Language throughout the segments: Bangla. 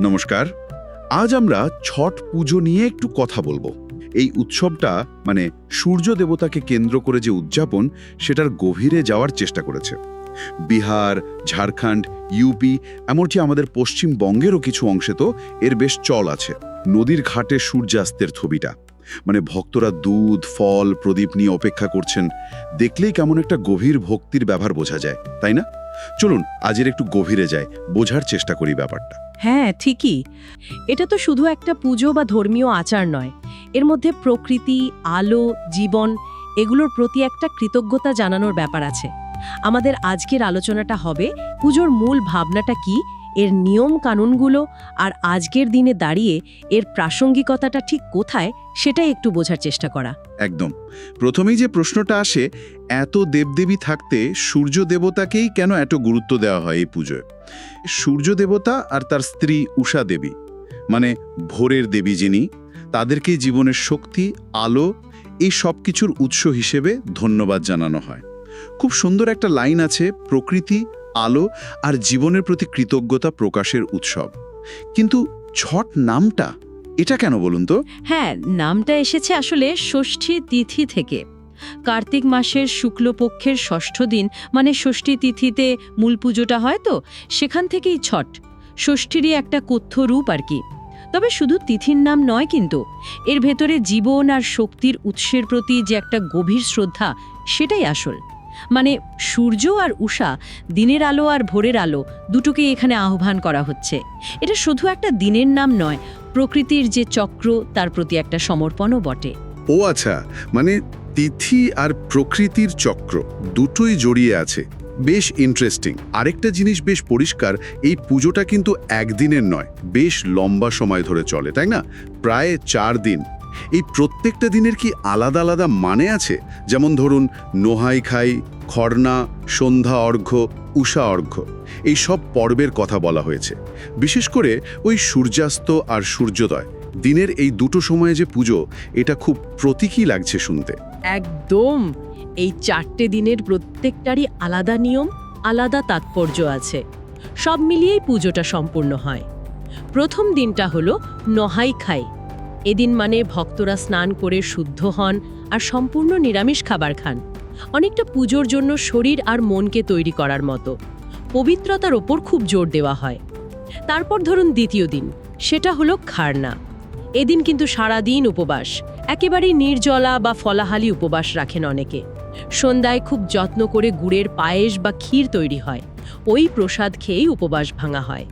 নমস্কার। আজ আমরা ছট পুজো নিয়ে একটু কথা বলব। এই উৎসবটা মানে সূর্য দেবতাকে কেন্দ্র করে যে উদযাপন, সেটার গভীরে যাওয়ার চেষ্টা করেছে। বিহার, ঝাড়খণ্ড, ইউপি, এমনকি আমাদের পশ্চিমবঙ্গেরও কিছু অংশে তো এর বেশ চল আছে। নদীর ঘাটে সূর্যাস্তের ছবিটা। মানে ভক্তরা দুধ, ফল, প্রদীপ নিয়ে অপেক্ষা করছেন। দেখলেই কেমন একটা গভীর ভক্তির ব্যবহার বোঝা যায়, তাই না? চলুন আজের একটু গভীরে যায় বোঝার চেষ্টা করি ব্যাপারটা। হ্যাঁ ঠিকই। এটা তো শুধু একটা পুজো বা ধর্মীয় আচার নয়। এর মধ্যে প্রকৃতি, আলো, জীবন এগুলোর প্রতি একটা কৃতজ্ঞতা জানানোর ব্যাপার আছে। আমাদের আজকের আলোচনাটা হবে পুজোর মূল ভাবনাটা কি এর নিয়ম কানুনগুলো আর আজকের দিনে দাঁড়িয়ে এর প্রাসঙ্গিকতাটা ঠিক কোথায় সেটাই একটু বোঝার চেষ্টা করা। একদম। প্রথমেই যে প্রশ্নটা আসে, এত দেবদেবী থাকতে সূর্য দেবতাকেই কেন এত গুরুত্ব দেওয়া হয় এই পুজোয়? সূর্য দেবতা আর তার স্ত্রী উষা দেবী মানে ভোরের দেবী যিনি, তাদেরকেই জীবনের শক্তি, আলো, এই সব কিছুর উৎস হিসেবে ধন্যবাদ জানানো হয়। খুব সুন্দর একটা লাইন আছে, প্রকৃতি আলো আর জীবনের প্রতি কৃতজ্ঞতা প্রকাশের উৎসব। কিন্তু ছট নামটা, এটা কেন বলুন তো? হ্যাঁ নামটা এসেছে আসলে ষষ্ঠী তিথি থেকে। কার্তিক মাসের শুক্লপক্ষের ষষ্ঠ দিন মানে ষষ্ঠী তিথিতে মূল পুজোটা হয় তো, সেখান থেকেই ছট। ষষ্ঠীরই একটা কথ্য রূপ আর কি। তবে শুধু তিথির নাম নয় কিন্তু, এর ভেতরে জীবন আর শক্তির উৎসের প্রতি যে একটা গভীর শ্রদ্ধা, সেটাই আসল। মানে সূর্য আর উষা দিনের আলো আর ভোরের আলো দুটোকেই এখানে আহ্বান করা হচ্ছে। এটা শুধু একটা দিনের নাম নয়, প্রকৃতির যে চক্র তার প্রতি একটা সমর্পণও বটে। ও আচ্ছা মানে তিথি আর প্রকৃতির চক্র দুটোই জড়িয়ে আছে। বেশ ইন্টারেস্টিং আরেকটা জিনিস বেশ পরিষ্কার, এই পুজোটা কিন্তু একদিনের নয়, বেশ লম্বা সময় ধরে চলে, তাই না? প্রায় চার দিন। এই প্রত্যেকটা দিনের কি আলাদা আলাদা মানে আছে? যেমন ধরুন, নোহাই খাই খর্না সন্ধ্যা অর্ঘ্য, উষা অর্ঘ্য, এই সব পর্বের কথা বলা হয়েছে। বিশেষ করে ওই সূর্যাস্ত আর সূর্যোদয়, দিনের এই দুটো সময়ে যে পুজো, এটা খুব প্রতীকী লাগছে শুনতে। একদম! এই চারটে দিনের প্রত্যেকটারই আলাদা নিয়ম, আলাদা তাৎপর্য আছে। সব মিলিয়েই পুজোটা সম্পূর্ণ হয়। প্রথম দিনটা হলো নহাই খাই। এদিন মানে ভক্তরা স্নান করে শুদ্ধ হন আর সম্পূর্ণ নিরামিষ খাবার খান। অনেকটা পুজোর জন্য শরীর আর মনকে তৈরি করার মতো। পবিত্রতার ওপর খুব জোর দেওয়া হয়। তারপর ধরুন দ্বিতীয় দিন, সেটা হলো খারনা। এদিন কিন্তু সারাদিন উপবাস, একেবারেই নির্জলা বা ফলাহালি উপবাস রাখেন অনেকে। সন্ধ্যায় খুব যত্ন করে গুড়ের পায়েস বা ক্ষীর তৈরি হয়। ওই প্রসাদ খেয়েই উপবাস ভাঙা হয়।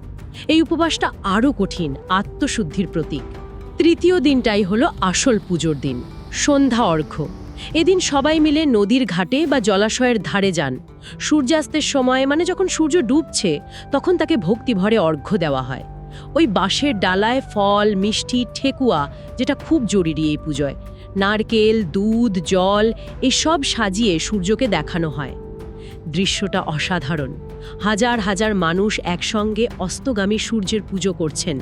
এই উপবাসটা আরও কঠিন, আত্মশুদ্ধির প্রতীক। তৃতীয় দিনটাই হলো আসল পুজোর দিন, সন্ধ্যা অর্ঘ্য। এদিন সবাই মিলে নদীর ঘাটে বা জলাশয়ের ধারে যান। সূর্যাস্তের সময় মানে যখন সূর্য ডুবছে, তখন তাকে ভক্তিভরে অর্ঘ্য দেওয়া হয়। ওই বাঁশের ডালায় ফল, মিষ্টি, ঠেকুয়া, যেটা খুব জরুরি এই পুজোয়, নারকেল, দুধ, জল, এসব সাজিয়ে সূর্যকে দেখানো হয়। দৃশ্যটা অসাধারণ। হাজার হাজার মানুষ একসঙ্গে অস্তগামী সূর্যের পুজো করছেন।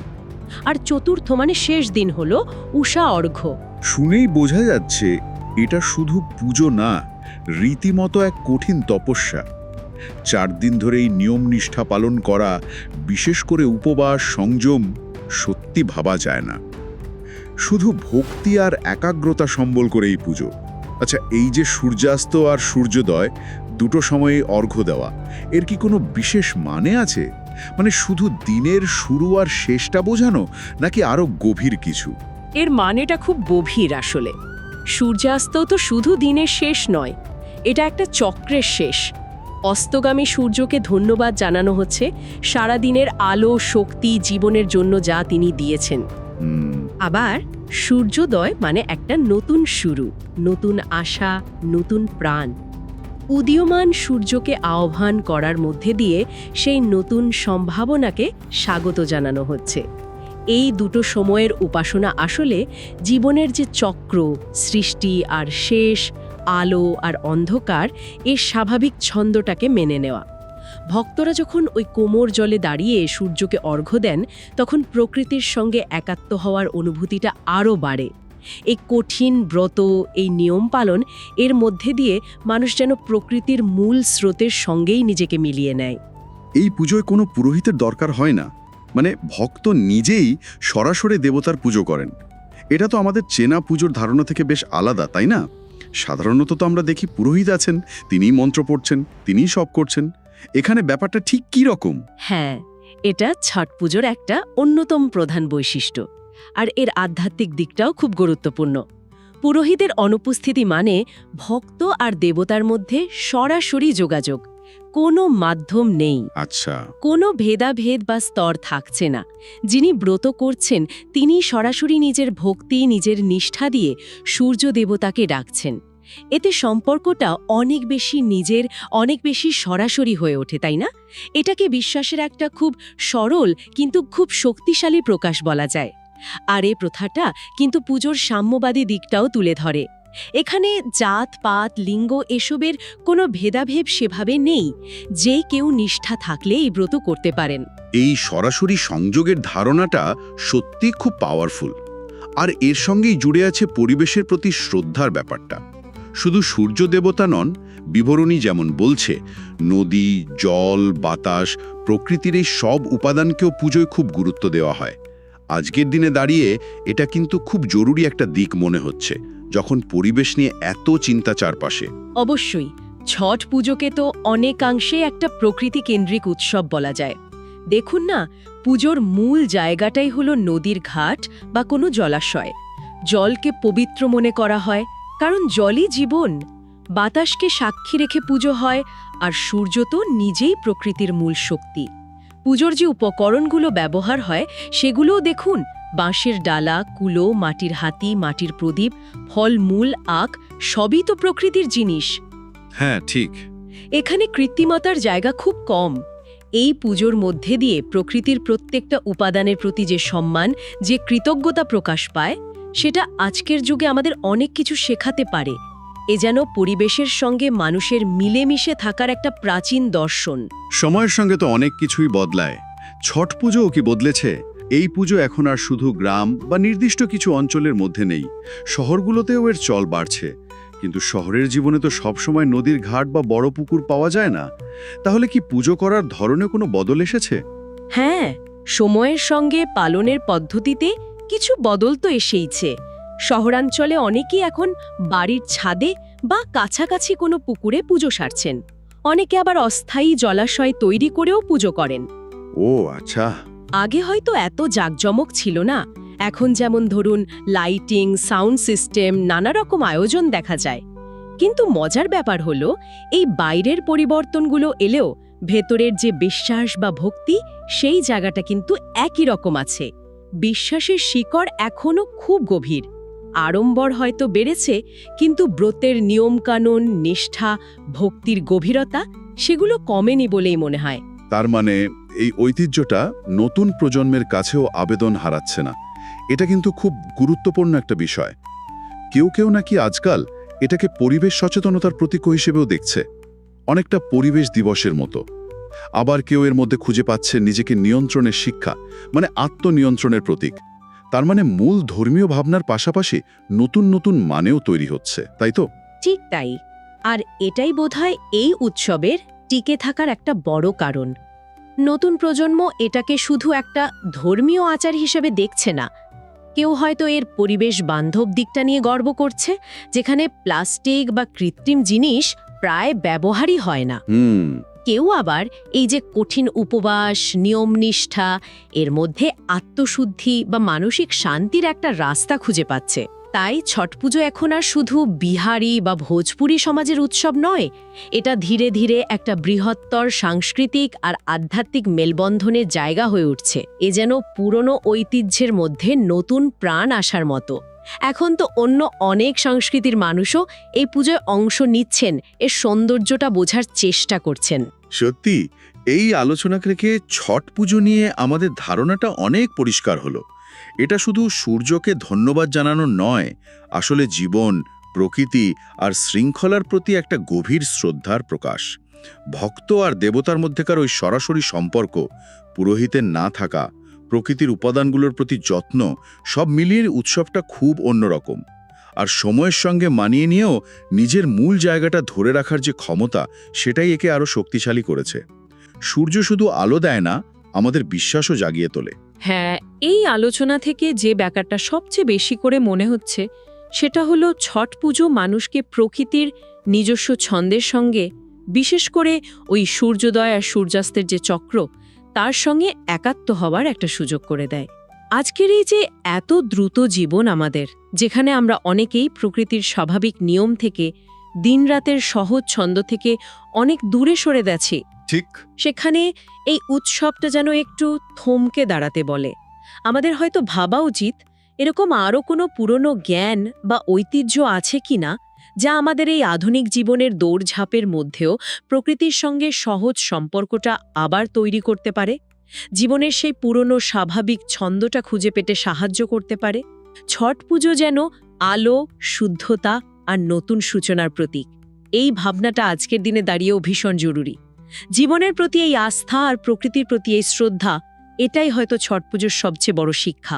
আর চতুর্থ মানে শেষ দিন হলো, উষা অর্ঘ্য। শুনেই বোঝা যাচ্ছে এটা শুধু পুজো না, রীতিমতো এক কঠিন তপস্যা। চার দিন ধরে এই নিয়ম নিষ্ঠা পালন করা, বিশেষ করে উপবাস, সংযম, সত্যি ভাবা যায় না। শুধু ভক্তি আর একাগ্রতা সম্বল করে এই পুজো। আচ্ছা এই যে সূর্যাস্ত আর সূর্যোদয়, দুটো সময়ে অর্ঘ্য দেওয়া, এর কি কোনো বিশেষ মানে আছে? মানে শুধু দিনের শুরু আর শেষটা বোঝানো, নাকি আরও গভীর কিছু? এর মানেটা খুব গভীর আসলে। সূর্যাস্ত তো শুধু দিনের শেষ নয় এটা একটা চক্রের শেষ। অস্তগামী সূর্যকে ধন্যবাদ জানানো হচ্ছে সারা দিনের আলো শক্তি জীবনের জন্য যা তিনি দিয়েছেন। আবার সূর্যোদয় মানে একটা নতুন শুরু নতুন আশা নতুন প্রাণ। উদীয়মান সূর্যকে আহ্বান করার মধ্যে দিয়ে সেই নতুন সম্ভাবনাকে স্বাগত জানানো হচ্ছে। এই দুটো সময়ের উপাসনা আসলে জীবনের যে চক্র, সৃষ্টি আর শেষ, আলো আর অন্ধকার এর স্বাভাবিক ছন্দটাকে মেনে নেওয়া। ভক্তরা যখন ওই কোমর জলে দাঁড়িয়ে সূর্যকে অর্ঘ্য দেন, তখন প্রকৃতির সঙ্গে একাত্ম হওয়ার অনুভূতিটা আরও বাড়ে। এই কঠিন ব্রত, এই নিয়ম পালন, এর মধ্যে দিয়ে মানুষ যেন প্রকৃতির মূল স্রোতের সঙ্গেই নিজেকে মিলিয়ে নেয়। এই পুজোয় কোনো পুরোহিতের দরকার হয় না। মানে ভক্ত নিজেই সরাসরি দেবতার পুজো করেন। এটা তো আমাদের চেনা পুজোর ধারণা থেকে বেশ আলাদা, তাই না? সাধারণত তো আমরা দেখি পুরোহিত আছেন, তিনিই মন্ত্র পড়ছেন, তিনিই সব করছেন। এখানে ব্যাপারটা ঠিক কী রকম? হ্যাঁ এটা ছট পুজোর একটা অন্যতম প্রধান বৈশিষ্ট্য। আর এর আধ্যাত্মিক দিকটাও খুব গুরুত্বপূর্ণ। পুরোহিতের অনুপস্থিতি মানে ভক্ত আর দেবতার মধ্যে সরাসরি যোগাযোগ। কোনো মাধ্যম নেই। আচ্ছা। কোনো ভেদাভেদ বা স্তর থাকছে না। যিনি ব্রত করছেন তিনি সরাসরি নিজের ভক্তি নিজের নিষ্ঠা দিয়ে সূর্য দেবতাকে ডাকছেন। এতে সম্পর্কটা অনেক বেশি নিজের অনেক বেশি সরাসরি হয়ে ওঠে তাই না? এটাকে বিশ্বাসের একটা খুব সরল কিন্তু খুব শক্তিশালী প্রকাশ বলা যায়। আর এ প্রথাটা কিন্তু পুজোর সাম্যবাদী দিকটাও তুলে ধরে। এখানে জাত, পাত, লিঙ্গ এসবের কোনো ভেদাভেদ সেভাবে নেই। যে কেউ নিষ্ঠা থাকলে এই ব্রত করতে পারেন। এই সরাসরি সংযোগের ধারণাটা সত্যি খুব পাওয়ারফুল আর এর সঙ্গেই জুড়ে আছে পরিবেশের প্রতি শ্রদ্ধার ব্যাপারটা। শুধু সূর্য দেবতা নন, বিবরণী যেমন বলছে, নদী, জল, বাতাস, প্রকৃতির এই সব উপাদানকেও পুজোয় খুব গুরুত্ব দেওয়া হয়। আজকের দিনে দাঁড়িয়ে এটা কিন্তু খুব জরুরি একটা দিক মনে হচ্ছে। যখন পরিবেশ নিয়ে এত চিন্তা চারপাশে। অবশ্যই, ছট পুজোকে তো অনেকাংশে একটা প্রকৃতি কেন্দ্রিক উৎসব বলা যায়। দেখুন না, পুজোর মূল জায়গাটাই হলো নদীর ঘাট বা কোনো জলাশয়। জলকে পবিত্র মনে করা হয়, কারণ জলই জীবন। বাতাসকে সাক্ষী রেখে পুজো হয়, আর সূর্য তো নিজেই প্রকৃতির মূল শক্তি। পুজোর যে উপকরণগুলো ব্যবহার হয়, সেগুলোও দেখুন বাঁশের ডালা কুলো মাটির হাতি মাটির প্রদীপ ফল মূল আখ সবই তো প্রকৃতির জিনিস। হ্যাঁ ঠিক। এখানে কৃত্রিমতার জায়গা খুব কম। এই পুজোর মধ্যে দিয়ে প্রকৃতির প্রত্যেকটা উপাদানের প্রতি যে সম্মান যে কৃতজ্ঞতা প্রকাশ পায় সেটা আজকের যুগে আমাদের অনেক কিছু শেখাতে পারে। এ যেন পরিবেশের সঙ্গে মানুষের মিলেমিশে থাকার একটা প্রাচীন দর্শন। সময়ের সঙ্গে তো অনেক কিছুই বদলায়। ছট পুজোও কি বদলেছে? এই পুজো এখন আর শুধু গ্রাম বা নির্দিষ্ট কিছু অঞ্চলের মধ্যে নেই। শহরগুলোতেও এর চল বাড়ছে। কিন্তু শহরের জীবনে তো সবসময় নদীর ঘাট বা বড় পুকুর পাওয়া যায় না। তাহলে কি পুজো করার ধরনে কোনো বদল এসেছে? হ্যাঁ সময়ের সঙ্গে পালনের পদ্ধতিতে কিছু বদল তো এসেইছে। শহরাঞ্চলে অনেকেই এখন বাড়ির ছাদে বা কাছাকাছি কোনো পুকুরে পুজো সারছেন। অনেকে আবার অস্থায়ী জলাশয় তৈরি করেও পুজো করেন। ও আচ্ছা। আগে হয়তো এত জাঁকজমক ছিল না। এখন যেমন ধরুন লাইটিং সাউন্ড সিস্টেম নানা রকম আয়োজন দেখা যায়। কিন্তু মজার ব্যাপার হলো, এই বাইরের পরিবর্তনগুলো এলেও ভেতরের যে বিশ্বাস বা ভক্তি, সেই জায়গাটা কিন্তু একই রকম আছে। বিশ্বাসের শিকড় এখনও খুব গভীর। আড়ম্বর হয়তো বেড়েছে, কিন্তু ব্রতের নিয়মকানুন, নিষ্ঠা, ভক্তির গভীরতা, সেগুলো কমেনি বলেই মনে হয়। তার মানে এই ঐতিহ্যটা নতুন প্রজন্মের কাছেও আবেদন হারাচ্ছে না। এটা কিন্তু খুব গুরুত্বপূর্ণ একটা বিষয়। কেউ কেউ নাকি আজকাল এটাকে পরিবেশ সচেতনতার প্রতীক হিসেবেও দেখছে। অনেকটা পরিবেশ দিবসের মতো। আবার কেউ এর মধ্যে খুঁজে পাচ্ছে নিজেকে নিয়ন্ত্রণের শিক্ষা মানে আত্মনিয়ন্ত্রণের প্রতীক। তার মানে মূল ধর্মীয় ভাবনার পাশাপাশি নতুন নতুন মানেও তৈরি হচ্ছে, তাই তো? ঠিক তাই। আর এটাই বোধহয় এই উৎসবের টিকে থাকার একটা বড় কারণ। নতুন প্রজন্ম এটাকে শুধু একটা ধর্মীয় আচার হিসেবে দেখছে না। কেউ হয়তো এর পরিবেশ বান্ধব দিকটা নিয়ে গর্ব করছে যেখানে প্লাস্টিক বা কৃত্রিম জিনিস প্রায় ব্যবহারই হয় না। কেউ আবার এই যে কঠিন উপবাস নিয়ম নিষ্ঠা এর মধ্যে আত্মশুদ্ধি বা মানসিক শান্তির একটা রাস্তা খুঁজে পাচ্ছে। তাই ছট পুজো এখন আর শুধু বিহারি বা ভোজপুরি সমাজের উৎসব নয়, এটা ধীরে ধীরে একটা বৃহত্তর সাংস্কৃতিক আর আধ্যাত্মিক মেলবন্ধনের জায়গা হয়ে উঠছে। এ যেন পুরনো ঐতিহ্যের মধ্যে নতুন প্রাণ আসার মতো। এখন তো অন্য অনেক সংস্কৃতির মানুষও এই পুজোয় অংশ নিচ্ছেন, এর সৌন্দর্যটা বোঝার চেষ্টা করছেন। সত্যি, এই আলোচনা রেখে ছট পুজো নিয়ে আমাদের ধারণাটা অনেক পরিষ্কার হলো। এটা শুধু সূর্যকে ধন্যবাদ জানানো নয়, আসলে জীবন, প্রকৃতি আর শৃঙ্খলার প্রতি একটা গভীর শ্রদ্ধার প্রকাশ। ভক্ত আর দেবতার মধ্যেকার ওই সরাসরি সম্পর্ক, পুরোহিতের না থাকা, প্রকৃতির উপাদানগুলোর প্রতি যত্ন, সব মিলিয়ে উৎসবটা খুব অন্যরকম। আর সময়ের সঙ্গে মানিয়ে নিয়েও নিজের মূল জায়গাটা ধরে রাখার যে ক্ষমতা, সেটাই একে আরও শক্তিশালী করেছে। সূর্য শুধু আলো দেয় না, আমাদের বিশ্বাসও জাগিয়ে তোলে। হ্যাঁ এই আলোচনা থেকে যে ব্যাপারটা সবচেয়ে বেশি করে মনে হচ্ছে সেটা হলো ছট পুজো মানুষকে প্রকৃতির নিজস্ব ছন্দের সঙ্গে বিশেষ করে ওই সূর্যোদয় আর সূর্যাস্তের যে চক্র তার সঙ্গে একাত্ম হওয়ার একটা সুযোগ করে দেয়। আজকের এই যে এত দ্রুত জীবন আমাদের যেখানে আমরা অনেকেই প্রকৃতির স্বাভাবিক নিয়ম থেকে দিনরাতের সহজ ছন্দ থেকে অনেক দূরে সরে যাচ্ছি ঠিক। সেখানে এই উৎসবটা যেন একটু থমকে দাঁড়াতে বলে। আমাদের হয়তো ভাবা উচিত, এরকম আরও কোনো পুরনো জ্ঞান বা ঐতিহ্য আছে কিনা যা আমাদের এই আধুনিক জীবনের দৌড়ঝাঁপের মধ্যেও প্রকৃতির সঙ্গে সহজ সম্পর্কটা আবার তৈরি করতে পারে? জীবনের সেই পুরনো স্বাভাবিক ছন্দটা খুঁজে পেতে সাহায্য করতে পারে? ছট পুজো যেন আলো, শুদ্ধতা আর নতুন সূচনার প্রতীক। এই ভাবনাটা আজকের দিনে দাঁড়িয়েও ভীষণ জরুরি। জীবনের প্রতি এই আস্থা আর প্রকৃতির প্রতি এই শ্রদ্ধা এটাই হয়তো ছট পুজোর সবচেয়ে বড় শিক্ষা।